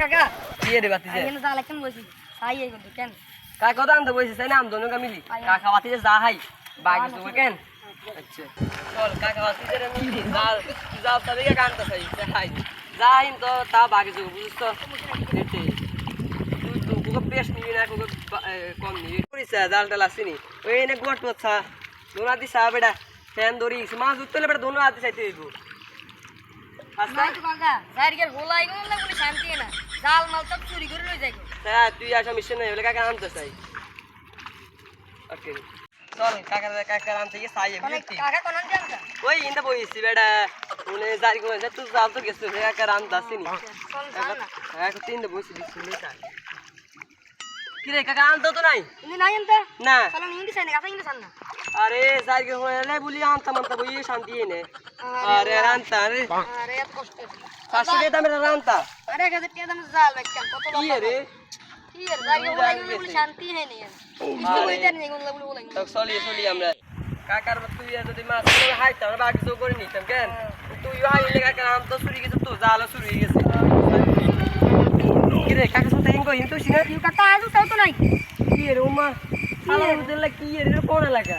কাকা। কি রে বাতি যে এখানে জাল একখান বসি সাই এই কিন্তু কেন? কাকা তো আনতে বসে তাই না আমদনো কামিলি কাকা বাতি যে যা হাই বাকি তো কেন? আচ্ছা। চল কাকা বাতি যে আমি জাল জাল তবে কে কানতে চাই যাই যাই তো তা বাকি তো বুঝছ? তো এতে তুই তো কোকে বেশ নিবি না কোকে কম নিবি। করিস জাল টাল আসিনি ওই এনে গোট পছা দোনা দি সা বেটা। ফ্যান দড়ি মাছ উঠতে বেটা দোনো হাতে চাইতে হইব। কাকা শান্তি না জাল মাল সব চুরি করে লই যাই হ্যাঁ তুই আসা মিশন নাই বলে কাকা আনতে চাই? ওকে। চল কাকা কাকা আনতে গিয়ে চাই কাকা কোন জান ওই ইন্দা বইছি বেটা। উনি জারি করে তুই যাও তো গেছিস কাকা আনতে আসিনি। চল জান না। কাকা তিনটা বইছি দিচ্ছি লেটা কি রে কাকা আনতে তো নাই? ইনি নাই এনতে না। চল নিন্দি সাইনে কাকা ইন্দি সান না। আরে জারি করে বলি আনতা মানতা বই শান্তি এনে। আরে আনতা আরে। আরে এত কষ্ট। টাকা দামের আনতা। আরে এক হাজার টাকা দাম জাল বেচকান কত কি রে? কি এর জাল হোলাই গো বলে শান্তি নাই নি ইস্তো কইতে নি গুলো বলে বলে তো চলি চলি আমরা। কাকার তুই যদি মাছ হাইতাম আমরা বাকি তো করে নিতাম কেন? তুই হাইলে কাকার আম তো চুরি গেছে তো জালও চুরি গেছে। কি রে কাকা হিঙ্গ কাকা আজু তাও তো নাই। কি রে সালা কি রে? কোন এলাকা?